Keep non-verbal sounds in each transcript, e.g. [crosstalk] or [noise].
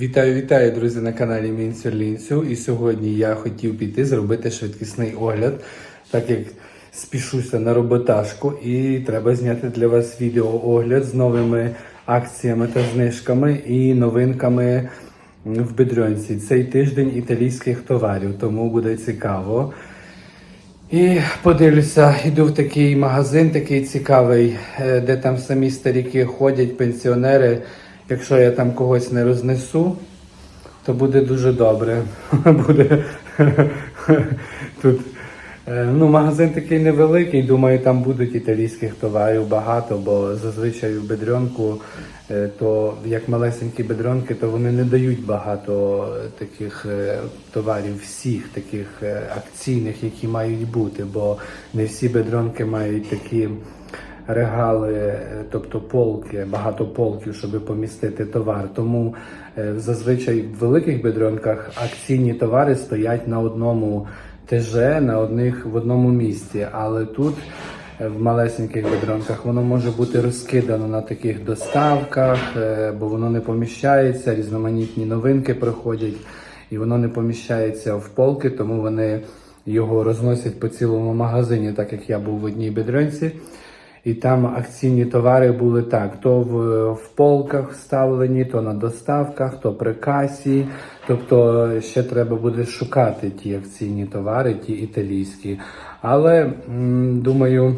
Вітаю, вітаю, друзі, на каналі Мінсерлінцю. І сьогодні я хотів піти зробити швидкісний огляд, так як спішуся на роботажку, і треба зняти для вас відеоогляд з новими акціями та знижками і новинками в Бедрьонці. Цей тиждень італійських товарів, тому буде цікаво. І подивлюся, йду в такий магазин, такий цікавий, е, де там самі старіки ходять, пенсіонери. Якщо я там когось не рознесу, то буде дуже добре. [laughs] Буде тут. е, Ну, магазин такий невеликий, думаю, там будуть італійських товарів багато, бо зазвичай в бедренку, е, то як малесенькі бедренки, то вони не дають багато таких е, товарів, всіх таких акційних, які мають бути, бо не всі бедренки мають такі регали, е, тобто полки, багато полків, щоб помістити товар. Тому е, зазвичай в великих бедренках акційні товари стоять на одному ТЖ, на одних в одному місці. Але тут е, в малесеньких бедронках воно може бути розкидано на таких доставках, бо воно не поміщається, різноманітні новинки приходять, і воно не поміщається в полки, тому вони його розносять по цілому магазині, так як я був в одній бедренці. І там акційні товари були так: то в, в полках вставлені, то на доставках, то при касі. Тобто ще треба буде шукати ті акційні товари, ті італійські. Але думаю,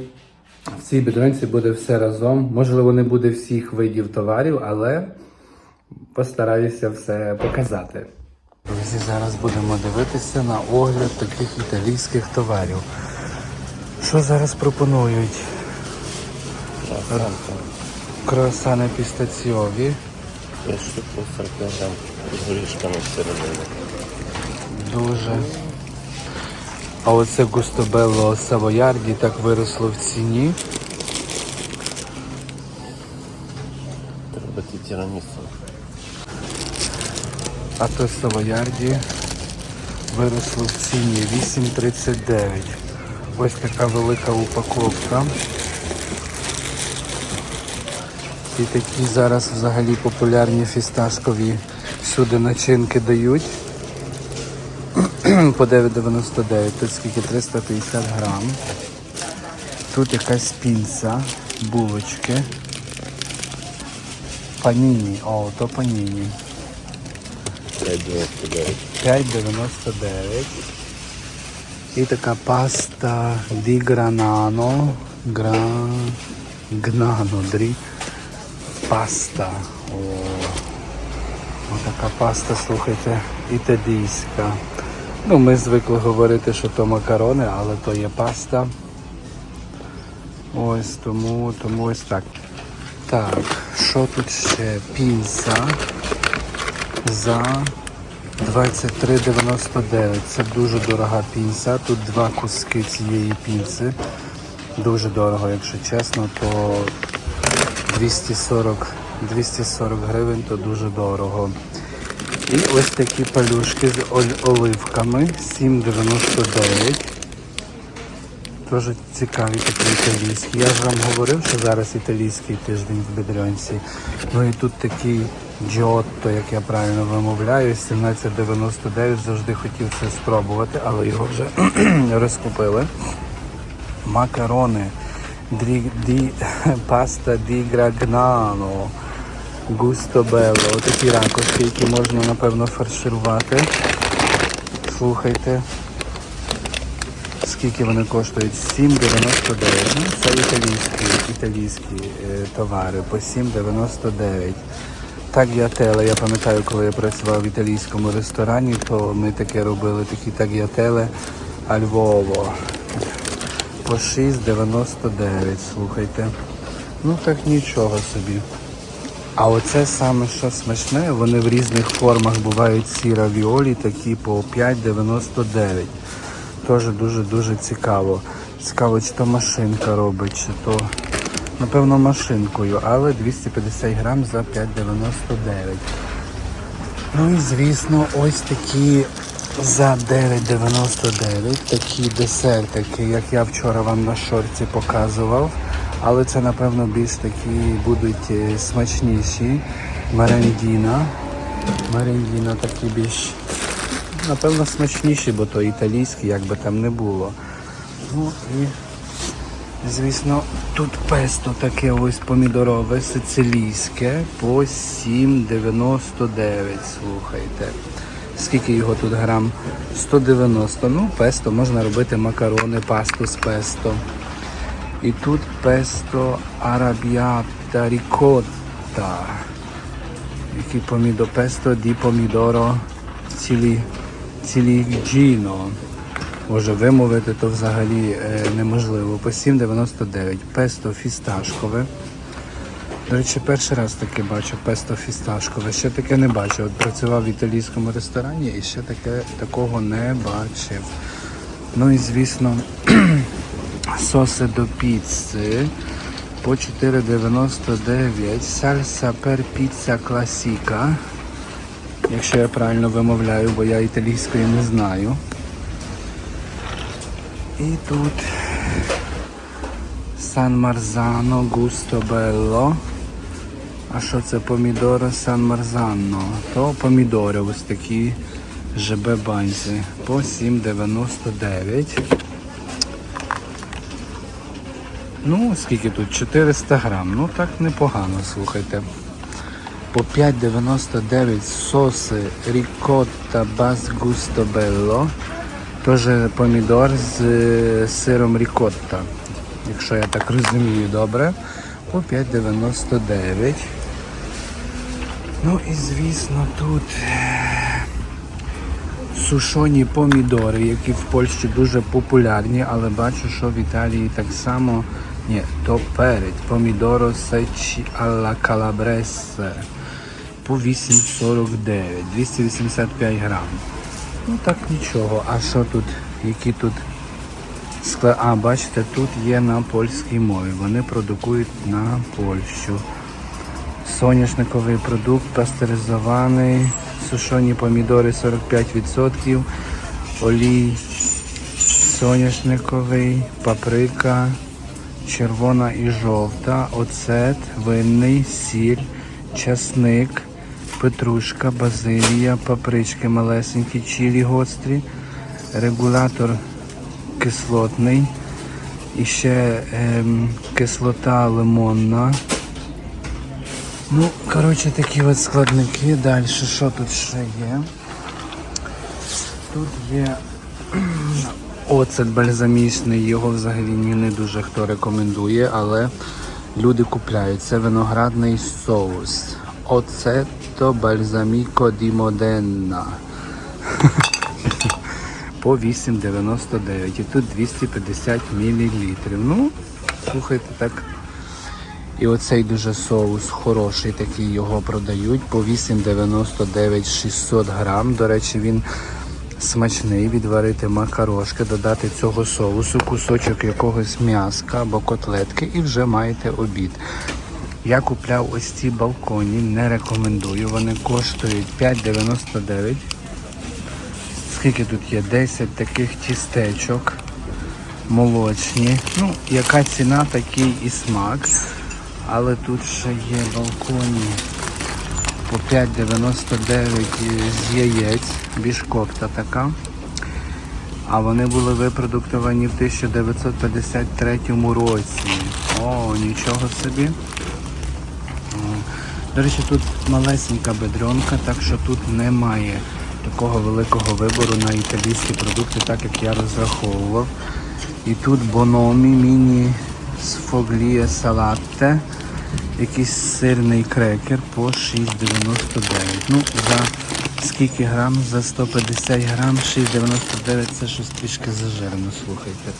в цій бедренці буде все разом. Можливо, не буде всіх видів товарів, але постараюся все показати. Друзі, зараз будемо дивитися на огляд таких італійських товарів. Що зараз пропонують? Круасани пістаціові. 5 штук по 40 грам з горішками всередині. Дуже. А оце густобелло савоярді так виросло в ціні. Треба ті тірамісу. А то савоярді виросло в ціні 8,39. Ось така велика упаковка. І такі зараз взагалі популярні фісташкові всюди начинки дають. [clears throat] По 9,99, тут скільки 350 грам. Тут якась пінца, булочки. Паніні, о, то паніні. 5,99. 5,99. І така паста ді гранано. Гра... Гнано, дрі. Паста. О. Отака паста, слухайте, італійська. Ну, ми звикли говорити, що то макарони, але то є паста. Ось тому, тому ось так. Так, що тут ще? Пінса за 23,99. Це дуже дорога пінса. Тут два куски цієї пінси. Дуже дорого, якщо чесно, то 240, 240 гривень то дуже дорого. І ось такі палюшки з оливками 7,99. Дуже цікаві такі італійські. Я ж вам говорив, що зараз італійський тиждень в Бедрянці. Ну і тут такий джотто, як я правильно вимовляю, 17,99. Завжди хотів це спробувати, але його вже [clears throat] розкупили. Макарони. Дрі, ді, паста ді грагнано. Густо бело. Отакі ракушки, які можна, напевно, фарширувати. Слухайте. Скільки вони коштують? 7,99. Ну, це італійські, італійські е, товари по 7,99. Тагіателе, я пам'ятаю, коли я працював в італійському ресторані, то ми таке робили, такі тагіателе а Львово. По 6,99, слухайте. Ну так нічого собі. А оце саме що смачне, вони в різних формах бувають ці равіолі, такі по 5,99. Теж дуже-дуже цікаво. Цікаво, чи то машинка робить, чи то, напевно, машинкою, але 250 грам за 5,99. Ну і звісно, ось такі за 9,99 такі десертики, як я вчора вам на шорті показував. Але це, напевно, більш такі будуть е, смачніші. Мерендіна Марінгіно такі більш, напевно, смачніші, бо то італійські, як би там не було. Ну і, звісно, тут песто таке ось помідорове, сицилійське по 7,99. Слухайте. Скільки його тут грам? 190. Ну, песто, можна робити макарони, пасту з песто. І тут песто арабіата рікотта. Який помідо песто ді помідоро цілі, ціліджіно. Може вимовити, то взагалі е, неможливо. По 7,99. Песто фісташкове. До речі, перший раз таке бачу песто фісташкове. Ще таке не бачив. От працював в італійському ресторані і ще таке, такого не бачив. Ну і звісно, [clears throat] соси до піци по 4,99. Сальса пер піца класіка. Якщо я правильно вимовляю, бо я італійської не знаю. І тут Сан Марзано Густо Белло. А що це помідори Сан Марзано? То помідори ось такі ЖБ банзі по 7,99. Ну, скільки тут? 400 грам. Ну так непогано, слухайте. По 5,99 соси рікотта бас густо белло. Теж помідор з е, сиром рікотта. Якщо я так розумію добре. По 5,99. Ну і звісно тут е, сушоні помідори, які в Польщі дуже популярні, але бачу, що в Італії так само. Ні, то перець. Помідоро сечі alla calabrese по 8,49, 285 грам. Ну так нічого. А що тут? Які тут скла... А, бачите, тут є на польській мові. Вони продукують на Польщу. Соняшниковий продукт, пастеризований, сушені помідори 45%, олій соняшниковий, паприка, червона і жовта, оцет, винний, сіль, часник, петрушка, базилія, папрички малесенькі, чилі гострі, регулятор кислотний, і ще ем, кислота лимонна. Ну, коротше, такі от складники. Далі, що тут ще є? Тут є [clears throat] оцет бальзамічний, його взагалі не дуже хто рекомендує, але люди купляють. Це виноградний соус. Оцето бальзаміко ді Моденна. [laughs] По 8,99. І тут 250 мл. Ну, слухайте, так. І оцей дуже соус хороший, такий його продають по 8,99 600 грам. До речі, він смачний. Відварити макарошки, додати цього соусу, кусочок якогось м'яска або котлетки і вже маєте обід. Я купляв ось ці балконі, не рекомендую. Вони коштують 5,99. Скільки тут є? 10 таких тістечок молочні. Ну, яка ціна, такий і смак. Але тут ще є балконі по 5,99 з яєць, бішкопта така. А вони були випродуктовані в 1953 році. О, нічого собі. До речі, тут малесенька бедренка, так що тут немає такого великого вибору на італійські продукти, так як я розраховував. І тут бономі міні сфогліє салатте. Якийсь сирний крекер по 6,99. Ну, за скільки грам? За 150 грам 6,99 це щось трішки зажирно, слухайте.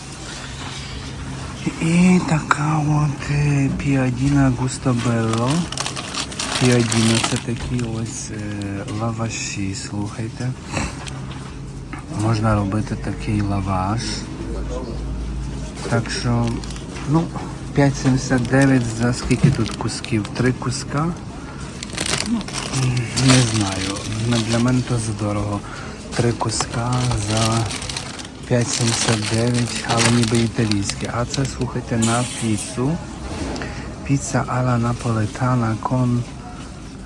І така от е, піадіна густобелло. Піадіна це такі ось е, лаваші, слухайте. Можна робити такий лаваш. Так що, ну, 5,79 за скільки тут кусків? Три куска? Ну, не знаю. Для мене то задорого. Три куска за 5,79, але ніби італійське. А це, слухайте, на піцу. Піца alla napoletana con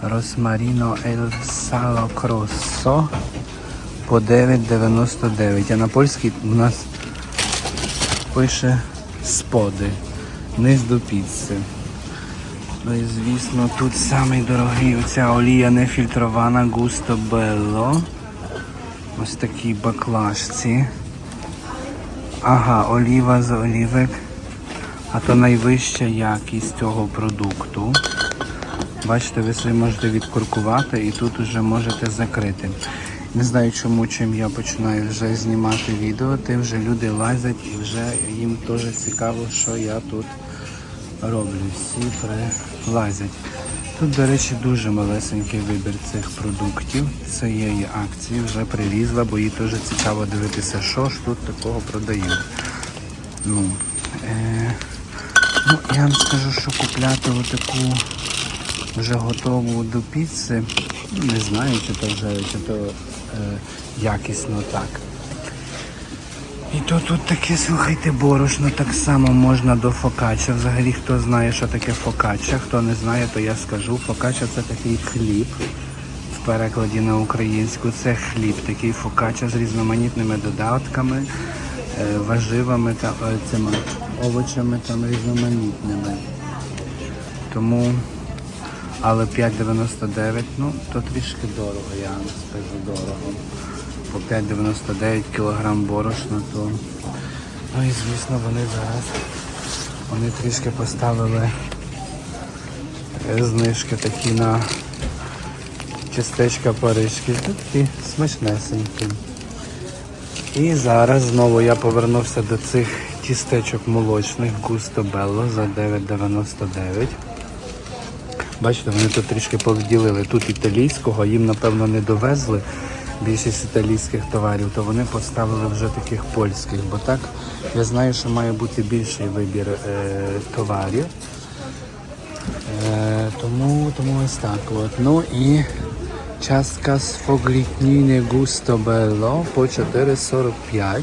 Росмаріно Ель Сало Кроссо по 9,99. А на польській у нас пише споди. Низ до піци. Ну і звісно, тут самий дорогий оця олія нефільтрована Густо Белло. Ось такій баклажці. Ага, оліва з олівок. А то найвища якість цього продукту. Бачите, ви собі можете відкуркувати і тут вже можете закрити. Не знаю чому, чим я починаю вже знімати відео, тим вже люди лазять і вже їм теж цікаво, що я тут роблю. Всі прилазять. Тут, до речі, дуже малесенький вибір цих продуктів. Це є і акції, вже привізла, бо їй теж цікаво дивитися, що ж тут такого продають. Ну, е, ну, я вам скажу, що купляти отаку вже готову до піци, ну, не знаю, чи то вже чи то якісно так. І то тут таке, слухайте, борошно так само можна до фокача. Взагалі, хто знає, що таке фокача, хто не знає, то я скажу. Фокача це такий хліб. В перекладі на українську це хліб, такий фокача з різноманітними додатками, е, важивами та е, цими овочами там різноманітними. Тому, але 5,99, ну, то трішки дорого, я вам скажу дорого. По 5,99 кілограм борошна, то. Ну і звісно вони зараз вони трішки поставили е, знижки такі на тістечка парижки. Такі смачнесенькі. І зараз знову я повернувся до цих тістечок молочних Густо Белло за 9,99. Бачите, вони тут трішки повділили. Тут італійського, їм напевно не довезли більшість італійських товарів, то вони поставили вже таких польських. Бо так я знаю, що має бути більший вибір е, товарів. Е, тому, тому ось так. От. Ну і частка з фоглітніни Густо Белло по 4,45.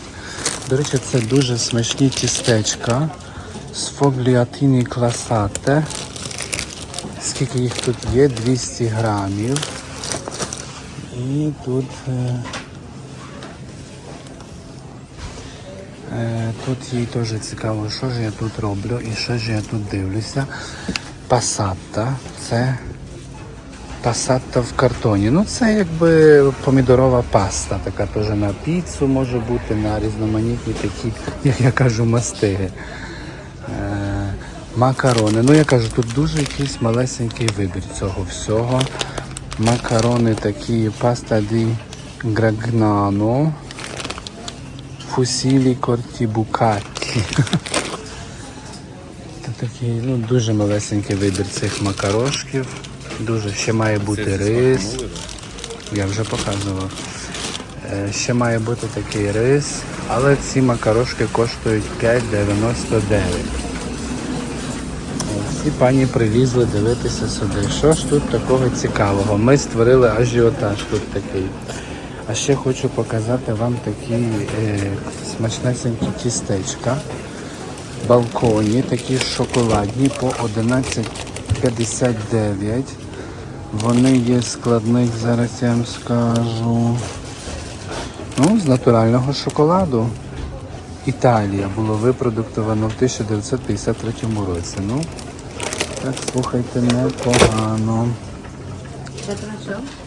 До речі, це дуже смачні тістечка з фогліатіні класате. Скільки їх тут є? 200 грамів. І тут, е, е, тут їй теж цікаво, що ж я тут роблю і що ж я тут дивлюся. Пасатта. Це пасатта в картоні. Ну це якби помідорова паста, така теж на піцу може бути, на різноманітні такі, як я кажу, мастиги. Макарони. Ну я кажу, тут дуже якийсь малесенький вибір цього всього. Макарони такі паста ді грагнано, фусілі кортібукаті. Це [laughs] такий ну, дуже малесенький вибір цих макарошків. Дуже ще має бути рис. Я вже показував. Е, Ще має бути такий рис, але ці макарошки коштують 5,99. Ось, І пані привізли дивитися сюди. Що ж тут такого цікавого? Ми створили ажіотаж тут такий. А ще хочу показати вам такі е, смачнесенькі тістечка. Балконі, такі шоколадні по 11,59. Вони є складних, зараз я вам скажу. Ну, з натурального шоколаду. Італія було випродуктовано в 1953 році. Ну, так, слухайте, непогано. Zapraszam.